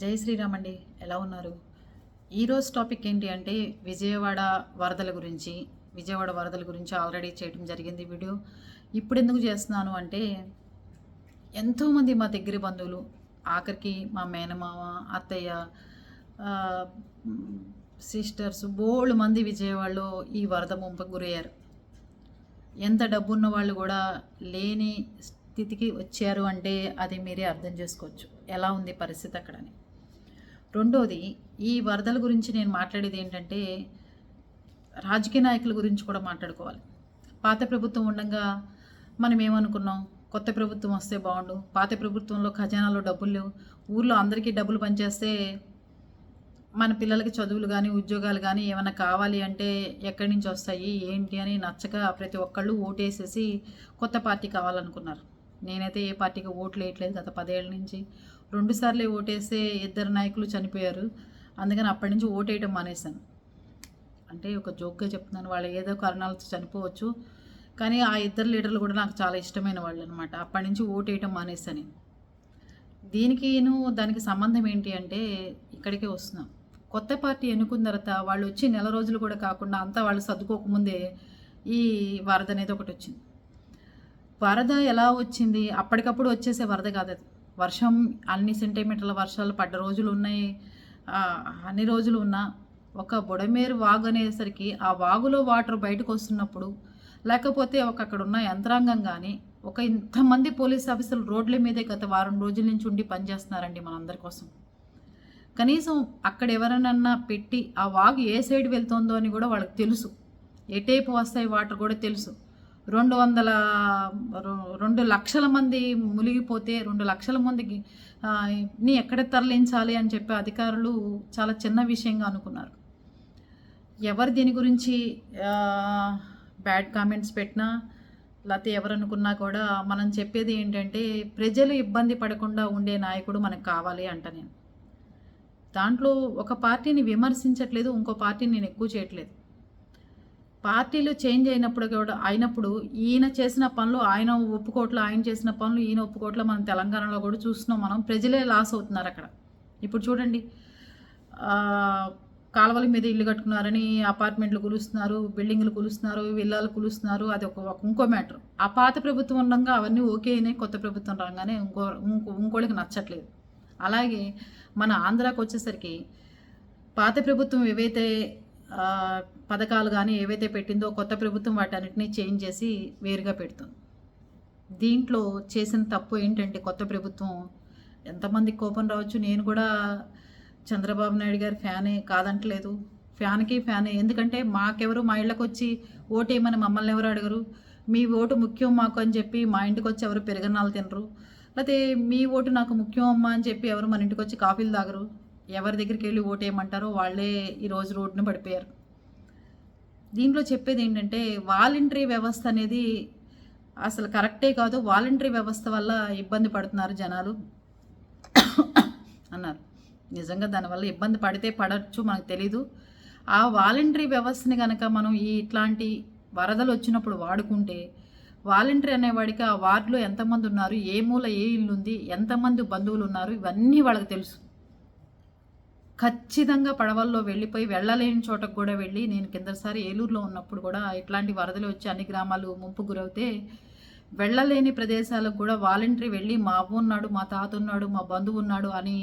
జై శ్రీరామ్ అండి. ఎలా ఉన్నారు? ఈరోజు టాపిక్ ఏంటి అంటే విజయవాడ వరదల గురించి విజయవాడ వరదల గురించి ఆల్రెడీ చేయడం జరిగింది వీడియో. ఇప్పుడు ఎందుకు చేస్తున్నాను అంటే ఎంతోమంది మా దగ్గర బంధువులు ఆఖరికి మా మేనమామ అత్తయ్య సిస్టర్స్ బోళ్ళు మంది విజయవాడలో ఈ వరద ముంపకు గురయ్యారు. ఎంత డబ్బు ఉన్న వాళ్ళు కూడా లేని స్థితికి వచ్చారు అంటే అది మీరే అర్థం చేసుకోవచ్చు. ఎలా ఉంది పరిస్థితి అక్కడని? రెండోది ఈ వరదల గురించి నేను మాట్లాడేది ఏంటంటే రాజకీయ నాయకుల గురించి కూడా మాట్లాడుకోవాలి. పాత ప్రభుత్వం ఉండగా మనం ఏమనుకున్నాం? కొత్త ప్రభుత్వం వస్తే బాగుండు. పాత ప్రభుత్వంలో ఖజానాలో డబ్బులు లేవు. ఊర్లో అందరికీ డబ్బులు పనిచేస్తే మన పిల్లలకి చదువులు కానీ ఉద్యోగాలు కానీ ఏమైనా కావాలి అంటే ఎక్కడి నుంచి వస్తాయి? ఏంటి అని నచ్చక ప్రతి ఒక్కళ్ళు ఓటేసేసి కొత్త పార్టీ కావాలనుకున్నారు. నేనైతే ఏ పార్టీకి ఓట్లు వేయట్లేదు గత పదేళ్ళ నుంచి. రెండుసార్లు ఓటేస్తే ఇద్దరు నాయకులు చనిపోయారు. అందుకని అప్పటి నుంచి వేయటం మానేశాను. అంటే ఒక జోక్గా చెప్తున్నాను వాళ్ళు ఏదో కారణాలతో చనిపోవచ్చు. కానీ ఆ ఇద్దరు లీడర్లు కూడా నాకు చాలా ఇష్టమైన వాళ్ళు అనమాట అప్పటి నుంచి ఓటేయటం మానేశాను నేను. దీనికిను దానికి సంబంధం ఏంటి అంటే ఇక్కడికే వస్తున్నాం. కొత్త పార్టీ ఎన్నుకున్న తర్వాత వాళ్ళు వచ్చి నెల రోజులు కూడా కాకుండా అంతా వాళ్ళు సర్దుకోకముందే ఈ వరద అనేది ఒకటి వచ్చింది. వరద ఎలా వచ్చింది? అప్పటికప్పుడు వచ్చేసే వరద కాదు అది. వర్షం అన్ని సెంటీమీటర్ల వర్షాలు పడ్డ రోజులు ఉన్నాయి. అన్ని రోజులు ఉన్నా ఒక బుడమేరు వాగు అనేసరికి ఆ వాగులో వాటర్ బయటకు వస్తున్నప్పుడు లేకపోతే ఒక అక్కడ ఉన్న యంత్రాంగం కానీ ఒక ఇంతమంది పోలీస్ ఆఫీసర్లు రోడ్ల మీదే గత వారం రోజుల నుంచి ఉండి పనిచేస్తున్నారండి మనందరి కోసం. కనీసం అక్కడ ఎవరినన్నా పెట్టి ఆ వాగు ఏ సైడ్ వెళ్తుందో అని కూడా వాళ్ళకి తెలుసు. ఎటేపు వస్తాయి వాటర్ కూడా తెలుసు. రెండు వందల రొ- రెండు లక్షల మంది మునిగిపోతే రెండు లక్షల మందికి ని ఎక్కడ తరలించాలి అని చెప్పి అధికారులు చాలా చిన్న విషయంగా అనుకున్నారు. ఎవరు దీని గురించి బ్యాడ్ కామెంట్స్ పెట్టినా లేకపోతే ఎవరనుకున్నా కూడా మనం చెప్పేది ఏంటంటే ప్రజలు ఇబ్బంది పడకుండా ఉండే నాయకుడు మనకు కావాలి అంట నేను. దాంట్లో ఒక పార్టీని విమర్శించట్లేదు ఇంకో పార్టీని నేను ఎక్కువ చేయట్లేదు. పార్టీలు చేంజ్ అయినప్పుడు కూడా అయినప్పుడు ఈయన చేసిన పనులు ఆయన ఒప్పుకోట్లు ఆయన చేసిన పనులు ఈయన ఒప్పుకోట్లు మనం తెలంగాణలో కూడా చూస్తున్నాం మనం. ప్రజలే లాస్ అవుతున్నారు అక్కడ. ఇప్పుడు చూడండి కాలువల మీద ఇల్లు కట్టుకున్నారని అపార్ట్మెంట్లు కూలుస్తున్నారు బిల్డింగ్లు కూలుస్తున్నారు విల్లాలు కూలుస్తున్నారు అది ఒక ఇంకో మ్యాటర్. ఆ పాత ప్రభుత్వం ఉండగా అవన్నీ ఓకే అయినాయి కొత్త ప్రభుత్వం రాగానే ఇంకో ఇంకో ఇంకోళ్ళకి నచ్చట్లేదు. అలాగే మన ఆంధ్రాకి వచ్చేసరికి పాత ప్రభుత్వం ఏవైతే పథకాలు కానీ ఏవైతే పెట్టిందో కొత్త ప్రభుత్వం వాటన్నిటిని చేంజ్ చేసి వేరుగా పెడుతుంది. దీంట్లో చేసిన తప్పు ఏంటంటే కొత్త ప్రభుత్వం ఎంతమందికి కోపం రావచ్చు? నేను కూడా చంద్రబాబు నాయుడు గారి ఫ్యానే కాదంటలేదు. ఫ్యాన్కి ఫ్యానే. ఎందుకంటే మాకెవరు మా ఇళ్ళకి వచ్చి ఓటేయమని మమ్మల్ని ఎవరు అడగరు? మీ ఓటు ముఖ్యం మాకు అని చెప్పి మా ఇంటికి వచ్చి ఎవరు పెరగన్నాలు తినరు? లేకపోతే మీ ఓటు నాకు ముఖ్యం అమ్మా అని చెప్పి ఎవరు మన ఇంటికి వచ్చి కాఫీలు తాగరు? ఎవరి దగ్గరికి వెళ్ళి ఓటేయమంటారో వాళ్ళే ఈరోజు రోడ్డును పడిపోయారు. దీంట్లో చెప్పేది ఏంటంటే వాలంటరీ వ్యవస్థ అనేది అసలు కరెక్టే కాదు. వాలంటరీ వ్యవస్థ వల్ల ఇబ్బంది పడుతున్నారు జనాలు. అన్నారు. నిజంగా దానివల్ల ఇబ్బంది పడితే పడచ్చు మనకు తెలీదు. ఆ వాలంటరీ వ్యవస్థని కనుక మనం ఈ ఇట్లాంటి వరదలు వచ్చినప్పుడు వాడుకుంటే వాలంటరీ అనేవాడికి ఆ వార్డులో ఎంతమంది ఉన్నారు ఏ మూల ఏ ఇల్లు ఉంది ఎంతమంది బంధువులు ఉన్నారు ఇవన్నీ వాళ్ళకి తెలుసు. ఖచ్చితంగా పడవల్లో వెళ్ళిపోయి వెళ్ళలేని చోటకు కూడా వెళ్ళి నేను కిందసారి ఏలూరులో ఉన్నప్పుడు కూడా ఇట్లాంటి వరదలు వచ్చి అన్ని గ్రామాలు ముంపు గురవుతే వెళ్ళలేని ప్రదేశాలకు కూడా వాలంటరీ వెళ్ళి మా అవ్వ ఉన్నాడు మా తాత ఉన్నాడు మా బంధువు ఉన్నాడు అని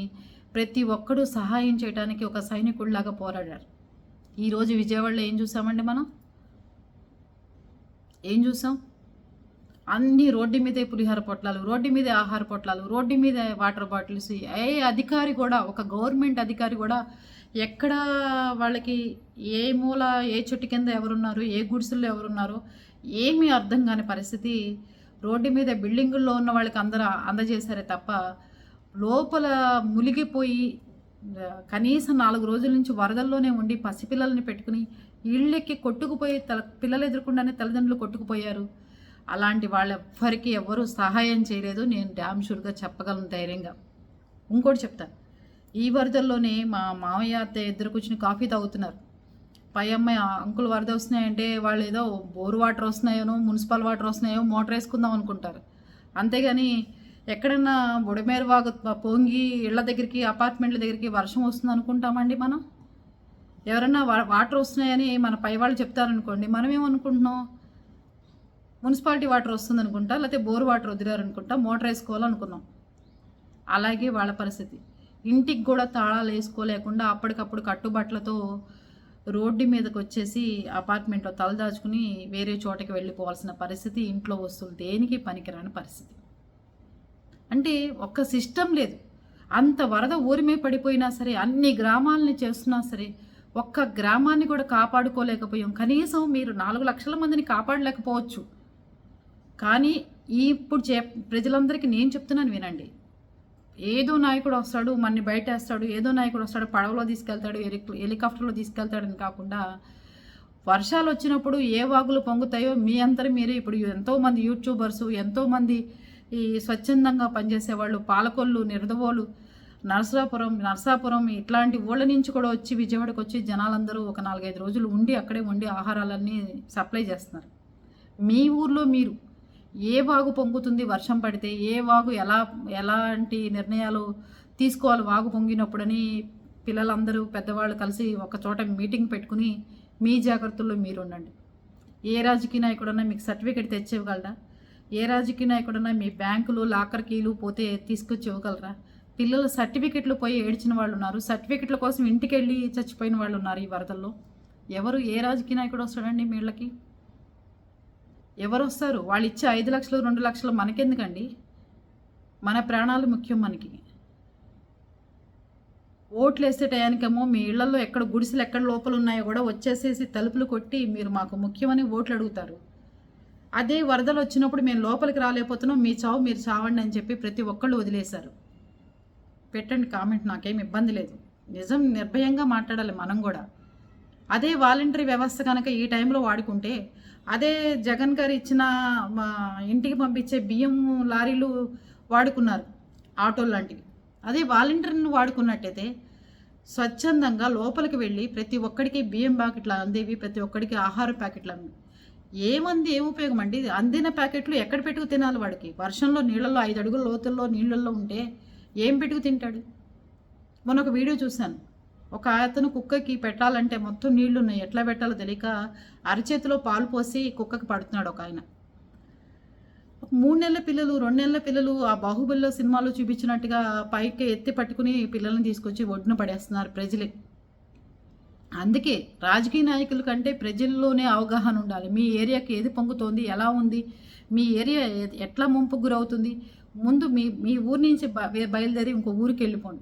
ప్రతి ఒక్కరూ సహాయం చేయడానికి ఒక సైనికుడిలాగా పోరాడారు. ఈరోజు విజయవాడలో ఏం చూసామండి మనం? ఏం చూసాం? అన్ని రోడ్డు మీదే పులిహార పొట్లాలు రోడ్డు మీదే ఆహార పొట్లాలు రోడ్డు మీద వాటర్ బాటిల్స్. ఏ అధికారి కూడా ఒక గవర్నమెంట్ అధికారి కూడా ఎక్కడ వాళ్ళకి ఏ మూల ఏ చెట్టు కింద ఎవరున్నారు ఏ గుడిసెల్లో ఎవరున్నారో ఏమీ అర్థం కాని పరిస్థితి. రోడ్డు మీద బిల్డింగుల్లో ఉన్న వాళ్ళకి అందరూ అందజేశారే తప్ప లోపల మునిగిపోయి కనీసం నాలుగు రోజుల నుంచి వరదల్లోనే ఉండి పసిపిల్లల్ని పెట్టుకుని ఇళ్ళెక్కి కొట్టుకుపోయి తల పిల్లలు ఎదుర్కొండానే తల్లిదండ్రులు కొట్టుకుపోయారు. అలాంటి వాళ్ళెవ్వరికి ఎవ్వరూ సహాయం చేయలేదు. నేను డ్యామ్ షూర్గా చెప్పగలను ధైర్యంగా. ఇంకోటి చెప్తాను ఈ వరదల్లోనే మా మామయ్య అత్తయ్య ఇద్దరు కూర్చుని కాఫీ తాగుతున్నారు. పై అమ్మాయి అంకుల్ వరద వస్తున్నాయంటే వాళ్ళు ఏదో బోర్ వాటర్ వస్తున్నాయో మున్సిపల్ వాటర్ వస్తున్నాయో మోటార్ వేసుకుందాం అనుకుంటారు. అంతేగాని ఎక్కడన్నా బుడమేరు వాగు పొంగి ఇళ్ళ దగ్గరికి అపార్ట్మెంట్ల దగ్గరికి వర్షం వస్తుంది అనుకుంటామండి మనం? ఎవరన్నా వా- వాటర్ వస్తున్నాయని మన పై వాళ్ళు చెప్తారనుకోండి మనం ఏమనుకుంటున్నాం మున్సిపాలిటీ వాటర్ వస్తుంది అనుకుంటా లేకపోతే బోర్ వాటర్ వదిలేరనుకుంటా మోటార్ వేసుకోవాలనుకున్నాం. అలాగే వాళ్ళ పరిస్థితి. ఇంటికి కూడా తాళాలు వేసుకోలేకుండా అప్పటికప్పుడు కట్టుబట్టలతో రోడ్డు మీదకి వచ్చేసి అపార్ట్మెంట్లో తలదాచుకుని వేరే చోటకి వెళ్ళిపోవాల్సిన పరిస్థితి ఇంట్లో వస్తువులు దేనికి పనికిరాని పరిస్థితి. అంటే ఒక్క సిస్టమ్ లేదు. అంత వరద ఊరిమే పడిపోయినా సరే అన్ని గ్రామాలని చేస్తున్నా సరే ఒక్క గ్రామాన్ని కూడా కాపాడుకోలేకపోయాం. కనీసం మీరు నాలుగు లక్షల మందిని కాపాడలేకపోవచ్చు. కానీ ఇప్పుడు చే ప్రజలందరికీ నేను చెప్తున్నాను వినండి. ఏదో నాయకుడు వస్తాడు మన్ని బయట వేస్తాడు ఏదో నాయకుడు వస్తాడు పడవలో తీసుకెళ్తాడు హెలి- హెలికాప్టర్లో తీసుకెళ్తాడని కాకుండా వర్షాలు వచ్చినప్పుడు ఏ వాగులు పొంగుతాయో మీ అందరు మీరు. ఇప్పుడు ఎంతోమంది యూట్యూబర్స్ ఎంతోమంది ఈ స్వచ్ఛందంగా పనిచేసే వాళ్ళు పాలకొల్లు నిరదవోలు నరసాపురం నరసాపురం ఇట్లాంటి ఊళ్ళ నుంచి కూడా వచ్చి విజయవాడకు వచ్చి జనాలందరూ ఒక నాలుగైదు రోజులు ఉండి అక్కడే ఉండి ఆహారాలన్నీ సప్లై చేస్తున్నారు. మీ ఊర్లో మీరు ఏ వాగు పొంగుతుంది వర్షం పడితే ఏ వాగు ఎలా ఎలాంటి నిర్ణయాలు తీసుకోవాలి వాగు పొంగినప్పుడని పిల్లలందరూ పెద్దవాళ్ళు కలిసి ఒక చోట మీటింగ్ పెట్టుకుని మీ జాగ్రత్తల్లో మీరు ఉండండి. ఏ రాజకీయ నాయకుడన్నా మీకు సర్టిఫికేట్ తెచ్చి ఇవ్వగలరా ఏ రాజకీయ నాయకుడన్నా మీ బ్యాంకులు లాకర్ కీలు పోతే తీసుకొచ్చి ఇవ్వగలరా పిల్లలు సర్టిఫికెట్లు పోయి ఏడ్చిన వాళ్ళు ఉన్నారు. సర్టిఫికెట్ల కోసం ఇంటికి వెళ్ళి చచ్చిపోయిన వాళ్ళు ఉన్నారు ఈ వరదల్లో. ఎవరు ఏ రాజకీయ నాయకుడు వస్తాడండి మీళ్ళకి ఎవరు వస్తారు వాళ్ళు ఇచ్చే ఐదు లక్షలు రెండు లక్షలు మనకెందుకండి? మన ప్రాణాలు ముఖ్యం మనకి. ఓట్లు వేసే టయానికేమో మీ ఇళ్ళలో ఎక్కడ గుడిసెలు ఎక్కడ లోపల ఉన్నాయో కూడా వచ్చేసేసి తలుపులు కొట్టి మీరు మాకు ముఖ్యమని ఓట్లు అడుగుతారు. అదే వరదలు వచ్చినప్పుడు మేము లోపలికి రాలేకపోతున్నాం మీ చావు మీరు చావండి అని చెప్పి ప్రతి ఒక్కళ్ళు వదిలేశారు. పెట్టండి కామెంట్ నాకేం ఇబ్బంది లేదు. నిజం నిర్భయంగా మాట్లాడాలి మనం కూడా. అదే వాలంటరీ వ్యవస్థ కనుక ఈ టైంలో వాడుకుంటే అదే జగన్ గారు ఇచ్చిన మా ఇంటికి పంపించే బియ్యం లారీలు వాడుకున్నారు ఆటో లాంటివి. అదే వాలంటీర్ని వాడుకున్నట్టయితే స్వచ్ఛందంగా లోపలికి వెళ్ళి ప్రతి ఒక్కడికి బియ్యం ప్యాకెట్లు అందేవి ప్రతి ఒక్కడికి ఆహార ప్యాకెట్లు అంది ఏమంది ఏం ఉపయోగం అండి? అందిన ప్యాకెట్లు ఎక్కడ పెట్టుకు తినాలి వాడికి? వర్షంలో నీళ్ళల్లో ఐదు అడుగుల లోతుల్లో నీళ్ళల్లో ఉంటే ఏం పెట్టుకు తింటాడు? మొన్న ఒక వీడియో చూశాను. ఒక అతను కుక్కకి పెట్టాలంటే మొత్తం నీళ్ళు ఉన్నాయి ఎట్లా పెట్టాలో తెలియక అరచేతిలో పాలు పోసి కుక్కకి పడుతున్నాడు ఒక ఆయన. మూడు నెలల పిల్లలు రెండు నెలల పిల్లలు ఆ బాహుబలిలో సినిమాలో చూపించినట్టుగా పైకి ఎత్తి పట్టుకుని పిల్లల్ని తీసుకొచ్చి ఒడ్డున పడేస్తున్నారు ప్రజలే. అందుకే రాజకీయ నాయకుల కంటే ప్రజల్లోనే అవగాహన ఉండాలి. మీ ఏరియాకి ఏది పొంగుతోంది? ఎలా ఉంది? మీ ఏరియా ఎ- ఎట్లా ముంపు గురవుతుంది? ముందు మీ మీ ఊరి నుంచి బయలుదేరి ఇంకో ఊరికి వెళ్ళిపోండి.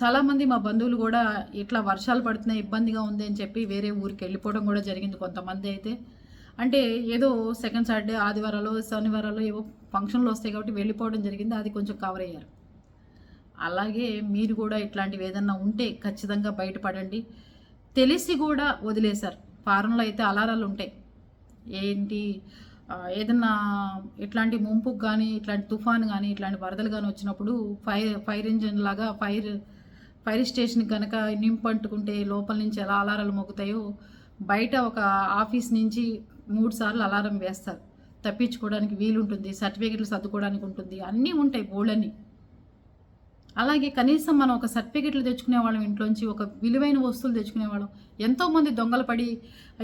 చాలామంది మా బంధువులు కూడా ఇట్లా వర్షాలు పడుతున్నాయి ఇబ్బందిగా ఉంది అని చెప్పి వేరే ఊరికి వెళ్ళిపోవడం కూడా జరిగింది కొంతమంది అయితే. అంటే ఏదో సెకండ్ సాటర్డే ఆదివారాలు శనివారాలు ఏవో ఫంక్షన్లు వస్తాయి కాబట్టి వెళ్ళిపోవడం జరిగింది. అది కొంచెం కవర్ అయ్యారు. అలాగే మీరు కూడా ఇట్లాంటివి ఏదన్నా ఉంటే ఖచ్చితంగా బయటపడండి. తెలిసి కూడా వదిలేశారు. ఫారంలో అయితే అలారాలు ఉంటాయి. ఏంటి? ఏదన్నా ఇట్లాంటి ముంపుకు కానీ ఇట్లాంటి తుఫాన్ కానీ ఇట్లాంటి వరదలు కానీ వచ్చినప్పుడు ఫైర్ ఫైర్ ఇంజిన్ లాగా ఫైర్ ఫైర్ స్టేషన్ కనుక నింపంటుకుంటే లోపల నుంచి ఎలా అలారాలు మోగుతాయో బయట ఒక ఆఫీస్ నుంచి మూడు సార్లు అలారం వేస్తారు. తప్పించుకోవడానికి వీలుంటుంది సర్టిఫికెట్లు సర్దుకోవడానికి ఉంటుంది అన్నీ ఉంటాయి బోళ్ళని అలాగే కనీసం మనం ఒక సర్టిఫికెట్లు తెచ్చుకునే వాళ్ళం ఇంట్లోంచి ఒక విలువైన వస్తువులు తెచ్చుకునేవాళ్ళం. ఎంతోమంది దొంగలు పడి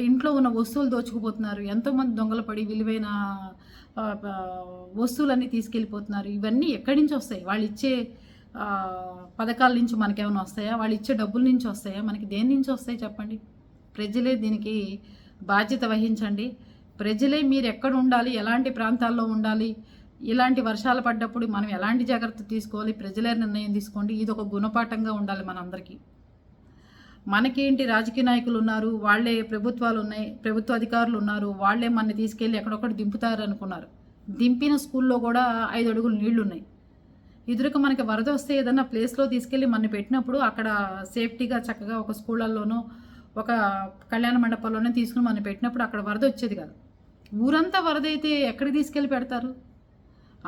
ఇంట్లో ఉన్న వస్తువులు దోచుకుపోతున్నారు ఎంతోమంది దొంగలు పడి విలువైన వస్తువులన్నీ తీసుకెళ్ళిపోతున్నారు. ఇవన్నీ ఎక్కడి నుంచి వస్తాయి? వాళ్ళు ఇచ్చే పథకాల నుంచి మనకేమైనా వస్తాయా? వాళ్ళు ఇచ్చే డబ్బుల నుంచి వస్తాయా? మనకి దేని నుంచి వస్తాయి చెప్పండి? ప్రజలే దీనికి బాధ్యత వహించండి. ప్రజలే మీరు ఎక్కడ ఉండాలి? ఎలాంటి ప్రాంతాల్లో ఉండాలి? ఇలాంటి వర్షాలు పడ్డప్పుడు మనం ఎలాంటి జాగ్రత్త తీసుకోవాలి? ప్రజలే నిర్ణయం తీసుకోండి. ఇది ఒక గుణపాఠంగా ఉండాలి మనందరికీ. మనకేంటి రాజకీయ నాయకులు ఉన్నారు? వాళ్ళే ప్రభుత్వాలు ఉన్నాయి ప్రభుత్వ అధికారులు ఉన్నారు. వాళ్ళే మనని తీసుకెళ్ళి ఎక్కడొక్కడ దింపుతారు అనుకున్నారు దింపిన స్కూల్లో కూడా ఐదు అడుగులు నీళ్ళు ఉన్నాయి ఎదురుగా మనకి వరద వస్తే ఏదన్నా ప్లేస్లో తీసుకెళ్ళి మన పెట్టినప్పుడు అక్కడ సేఫ్టీగా చక్కగా ఒక స్కూళ్ళల్లోనో ఒక కళ్యాణ మండపంలోనే తీసుకుని మనం పెట్టినప్పుడు అక్కడ వరద వచ్చేది కాదు. ఊరంతా వరద అయితే ఎక్కడికి తీసుకెళ్ళి పెడతారు?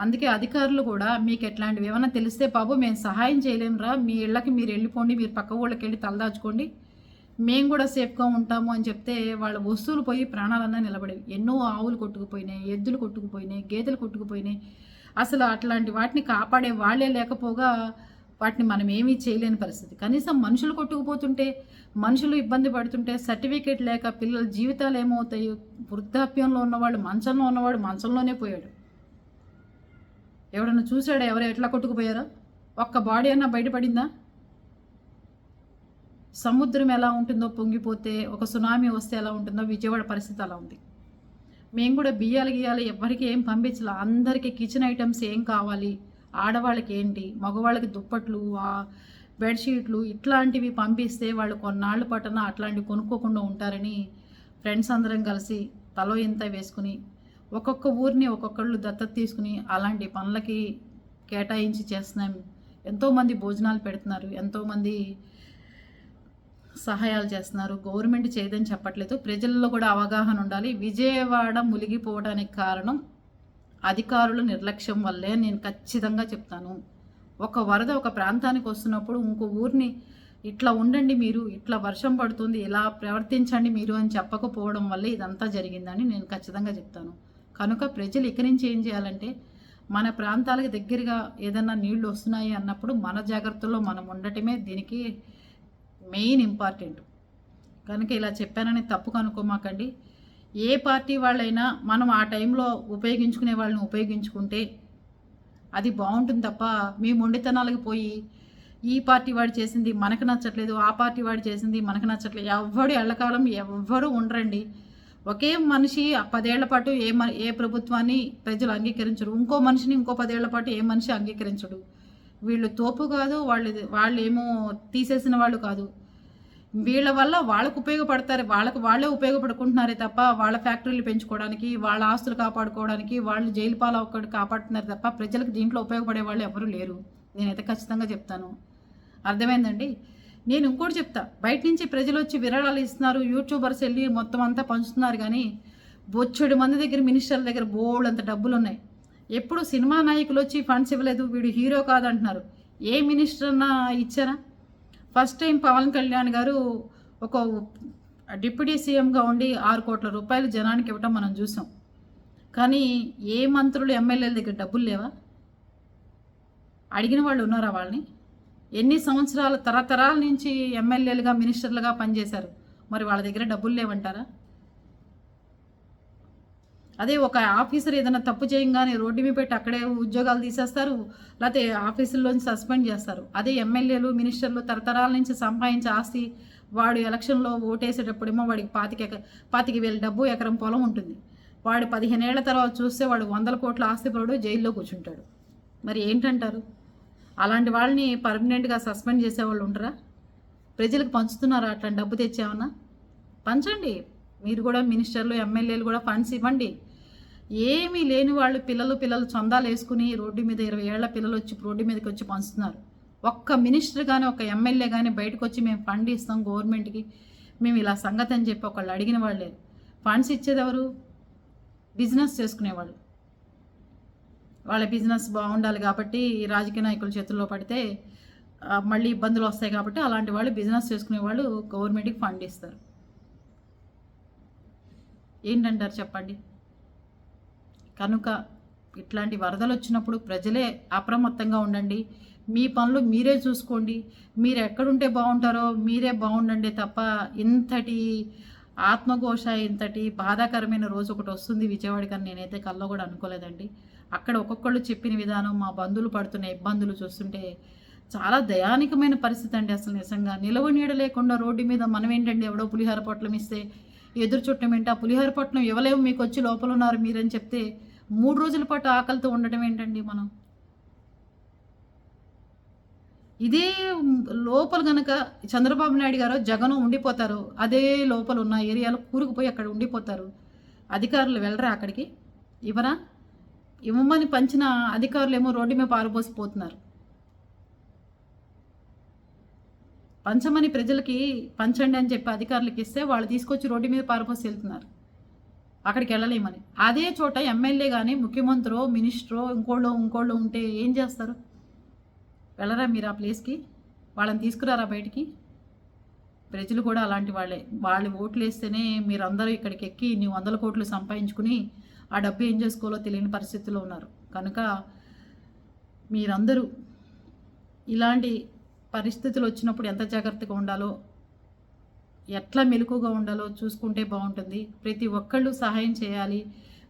అందుకే అధికారులు కూడా మీకు ఎట్లాంటివి ఏమైనా తెలిస్తే బాబు మేము సహాయం చేయలేమురా మీ ఇళ్ళకి మీరు వెళ్ళిపోండి మీరు పక్క ఊళ్ళకి వెళ్ళి తలదాచుకోండి మేము కూడా సేఫ్గా ఉంటాము అని చెప్తే వాళ్ళ వస్తువులు పోయి ప్రాణాలన్నా నిలబడేవి. ఎన్నో ఆవులు కొట్టుకుపోయినాయి ఎద్దులు కొట్టుకుపోయినాయి గేదెలు కొట్టుకుపోయినాయి. అసలు అట్లాంటి వాటిని కాపాడే వాళ్ళే లేకపోగా వాటిని మనం ఏమీ చేయలేని పరిస్థితి. కనీసం మనుషులు కొట్టుకుపోతుంటే మనుషులు ఇబ్బంది పడుతుంటే సర్టిఫికేట్ లేక పిల్లల జీవితాలు ఏమవుతాయి వృద్ధాప్యంలో ఉన్నవాడు మంచంలో ఉన్నవాడు మంచంలోనే పోయాడు. ఎవడన్నా చూశాడా? ఎవరు ఎట్లా కొట్టుకుపోయారో? ఒక్క బాడీ అన్నా బయటపడిందా? సముద్రం ఎలా ఉంటుందో పొంగిపోతే ఒక సునామీ వస్తే ఎలా ఉంటుందో విజయవాడ పరిస్థితి అలా ఉంది. మేము కూడా బియ్యాలు గీయాలి ఎవరికి ఏం పంపించలే. అందరికీ కిచెన్ ఐటమ్స్ ఏం కావాలి? ఆడవాళ్ళకి ఏంటి మగవాళ్ళకి దుప్పట్లు బెడ్షీట్లు ఇట్లాంటివి పంపిస్తే వాళ్ళు కొన్నాళ్ళు పట్టన అట్లాంటివి కొనుక్కోకుండా ఉంటారని ఫ్రెండ్స్ అందరం కలిసి తలో ఇంత వేసుకుని ఒక్కొక్క ఊరిని ఒక్కొక్కళ్ళు దత్తత తీసుకుని అలాంటి పనులకి కేటాయించి చేస్తున్నాం. ఎంతోమంది భోజనాలు పెడుతున్నారు. ఎంతోమంది సహాయాలు చేస్తున్నారు. గవర్నమెంట్ చేయదని చెప్పట్లేదు. ప్రజల్లో కూడా అవగాహన ఉండాలి. విజయవాడ మునిగిపోవడానికి కారణం అధికారుల నిర్లక్ష్యం వల్లే నేను ఖచ్చితంగా చెప్తాను. ఒక వరద ఒక ప్రాంతానికి వస్తున్నప్పుడు ఇంకో ఊరిని ఇట్లా ఉండండి మీరు ఇట్లా వర్షం పడుతుంది ఇలా ప్రవర్తించండి మీరు అని చెప్పకపోవడం వల్లే ఇదంతా జరిగిందని నేను ఖచ్చితంగా చెప్తాను. కనుక ప్రజలు ఇక్కడి నుంచి ఏం చేయాలంటే మన ప్రాంతాలకు దగ్గరగా ఏదైనా నీళ్ళు వస్తున్నాయి అన్నప్పుడు మన జాగ్రత్తలో మనం ఉండటమే దీనికి మెయిన్ ఇంపార్టెంట్. కనుక ఇలా చెప్పానని తప్పు కనుక్కోమాకండి ఏ పార్టీ వాళ్ళైనా మనం ఆ టైంలో ఉపయోగించుకునే వాళ్ళని ఉపయోగించుకుంటే అది బాగుంటుంది తప్ప మీ మొండితనాలకు పోయి ఈ పార్టీ వాడు చేసింది మనకు నచ్చట్లేదు ఆ పార్టీ వాడు చేసింది మనకు నచ్చట్లేదు ఎవ్వడు ఎల్లకాలం ఎవ్వరు ఉండరండి. ఒకే మనిషి పదేళ్ళ పాటు ఏ మ ఏ ప్రభుత్వాన్ని ప్రజలు అంగీకరించరు. ఇంకో మనిషిని ఇంకో పదేళ్ళ పాటు ఏ మనిషి అంగీకరించడు. వీళ్ళు తోపు కాదు వాళ్ళు వాళ్ళు ఏమో తీసేసిన వాళ్ళు కాదు. వీళ్ళ వల్ల వాళ్ళకు ఉపయోగపడతారు వాళ్ళకు వాళ్ళే ఉపయోగపడుకుంటున్నారే తప్ప వాళ్ళ ఫ్యాక్టరీలు పెంచుకోవడానికి వాళ్ళ ఆస్తులు కాపాడుకోవడానికి వాళ్ళు జైలు పాల ఒకటి కాపాడుతున్నారు తప్ప ప్రజలకు దీంట్లో ఉపయోగపడే వాళ్ళు ఎవరు లేరు. నేనైతే ఖచ్చితంగా చెప్తాను. అర్థమైందండి? నేను ఇంకోటి చెప్తా. బయట నుంచి ప్రజలు వచ్చి విరాళాలు ఇస్తున్నారు యూట్యూబర్స్ వెళ్ళి మొత్తం అంతా పంచుతున్నారు కానీ బొచ్చెడు మంది దగ్గర మినిస్టర్ల దగ్గర బోల్డ్ అంత డబ్బులు ఉన్నాయి. ఎప్పుడు సినిమా నాయకులు వచ్చి ఫండ్స్ ఇవ్వలేదు వీడు హీరో కాదంటున్నారు. ఏ మినిస్టర్ అన్నా ఇచ్చారా? ఫస్ట్ టైం పవన్ కళ్యాణ్ గారు ఒక డిప్యూటీ సీఎంగా ఉండి ఆరు కోట్ల రూపాయలు జనానికి ఇవ్వటం మనం చూసాం. కానీ ఏ మంత్రులు ఎమ్మెల్యేల దగ్గర డబ్బులు లేవా? అడిగిన వాళ్ళు ఉన్నారా వాళ్ళని? ఎన్ని సంవత్సరాల తరతరాల నుంచి ఎమ్మెల్యేలుగా మినిస్టర్లుగా పనిచేశారు? మరి వాళ్ళ దగ్గర డబ్బులు లేవంటారా? అదే ఒక ఆఫీసర్ ఏదైనా తప్పు చేయంగానే రోడ్డు మీద పెట్టి అక్కడే ఉద్యోగాలు తీసేస్తారు లేకపోతే ఆఫీసుల్లోంచి సస్పెండ్ చేస్తారు. అదే ఎమ్మెల్యేలు మినిస్టర్లు తరతరాల నుంచి సంపాదించే ఆస్తి వాడు ఎలక్షన్లో ఓటేసేటప్పుడేమో వాడికి పాతిక ఎక- పాతిక వేల డబ్బు ఎకరం పొలం ఉంటుంది. వాడు పదిహేనేళ్ళ తర్వాత చూస్తే వాడు వందల కోట్ల ఆస్తిపరుడు జైల్లో కూర్చుంటాడు. మరి ఏంటంటారు? అలాంటి వాళ్ళని పర్మనెంట్గా సస్పెండ్ చేసేవాళ్ళు ఉండరా? ప్రజలకు పంచుతున్నారా అట్లాంటి డబ్బు తెచ్చామన్నా? పంచండి. మీరు కూడా మినిస్టర్లు ఎమ్మెల్యేలు కూడా ఫండ్స్ ఇవ్వండి. ఏమీ లేని వాళ్ళు పిల్లలు పిల్లలు చందాలు వేసుకుని రోడ్డు మీద ఇరవై ఏళ్ళ పిల్లలు వచ్చి రోడ్డు మీదకి వచ్చి పంచుతున్నారు. ఒక్క మినిస్టర్ కానీ ఒక ఎమ్మెల్యే కానీ బయటకు వచ్చి మేము ఫండ్ ఇస్తాం గవర్నమెంట్కి. మేము ఇలా సంగతి అని చెప్పి ఒకళ్ళు అడిగిన వాళ్ళు లేరు. ఫండ్స్ ఇచ్చేది ఎవరు? బిజినెస్ చేసుకునేవాళ్ళు. వాళ్ళ బిజినెస్ బాగుండాలి కాబట్టి రాజకీయ నాయకుల చేతుల్లో పడితే మళ్ళీ ఇబ్బందులు వస్తాయి కాబట్టి అలాంటి వాళ్ళు బిజినెస్ చేసుకునే వాళ్ళు గవర్నమెంట్కి ఫండ్ ఇస్తారు. ఏంటంటారు చెప్పండి? కనుక ఇట్లాంటి వరదలు వచ్చినప్పుడు ప్రజలే అప్రమత్తంగా ఉండండి. మీ పనులు మీరే చూసుకోండి. మీరు ఎక్కడుంటే బాగుంటారో మీరే బాగుండండి తప్ప ఇంతటి ఆత్మఘోష ఇంతటి బాధాకరమైన రోజు ఒకటి వస్తుంది విజయవాడకి అని నేనైతే కల్లో కూడా అనుకోలేదండి. అక్కడ ఒక్కొక్కళ్ళు చెప్పిన విధానం మా బంధువులు పడుతున్న ఇబ్బందులు చూస్తుంటే చాలా దయానికమైన పరిస్థితి అండి అసలు నిజంగా. నిలవ నీడ లేకుండా రోడ్డు మీద మనం ఏంటండి ఎవడో పులిహోర పొట్లం ఇస్తే ఎదురు చుట్టం ఏంటి? ఆ పులిహోర పొట్లం ఇవ్వలేము మీకు వచ్చి లోపల ఉన్నారు మీరని చెప్తే మూడు రోజుల పాటు ఆకలితో ఉండటం ఏంటండి మనం? ఇదే లోపల గనక చంద్రబాబు నాయుడు గారు జగన్ ఉండిపోతారు అదే లోపల ఉన్న ఏరియాలో కూరుకుపోయి అక్కడ ఉండిపోతారు. అధికారులు వెళ్ళరా అక్కడికి? ఇవరా ఇవ్వమని పంచిన అధికారులు ఏమో రోడ్డు మీద పారబోసిపోతున్నారు పంచమని ప్రజలకి పంచండి అని చెప్పి అధికారులకు ఇస్తే వాళ్ళు తీసుకొచ్చి రోడ్డు మీద పారబోసి వెళ్తున్నారు. అక్కడికి వెళ్ళలేమని అదే చోట ఎమ్మెల్యే కానీ ముఖ్యమంత్రో మినిస్టరో ఇంకోళ్ళు ఇంకోళ్ళు ఉంటే ఏం చేస్తారు? వెళ్ళరా మీరు ఆ ప్లేస్కి వాళ్ళని తీసుకురారా బయటికి? ప్రజలు కూడా అలాంటి వాళ్ళే. వాళ్ళు ఓట్లు వేస్తేనే మీరందరూ ఇక్కడికి ఎక్కి నీ వందల కోట్లు సంపాదించుకుని ఆ డబ్బు ఏం చేసుకోవాలో తెలియని పరిస్థితిలో ఉన్నారు. కనుక మీరందరూ ఇలాంటి పరిస్థితులు వచ్చినప్పుడు ఎంత జాగ్రత్తగా ఉండాలో ఎట్లా మెలకుగా ఉండాలో చూసుకుంటే బాగుంటుంది. ప్రతి ఒక్కళ్ళు సహాయం చేయాలి.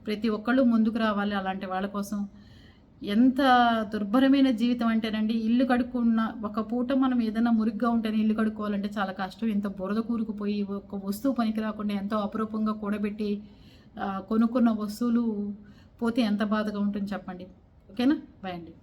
ప్రతి ఒక్కళ్ళు ముందుకు రావాలి అలాంటి వాళ్ళ కోసం. ఎంత దుర్భరమైన జీవితం అంటేనండి ఇల్లు కడుక్కున్న ఒక పూట మనం ఏదైనా మురిగ్గా ఉంటేనే ఇల్లు కడుక్కోవాలంటే చాలా కష్టం. ఇంత బురద కూరుకుపోయి ఒక వస్తువు పనికి రాకుండా ఎంతో అపరూపంగా కూడబెట్టి కొనుక్కున్న వస్తువులు పోతే ఎంత బాధగా ఉంటుంది చెప్పండి. ఓకేనా? బాయ్ అండి.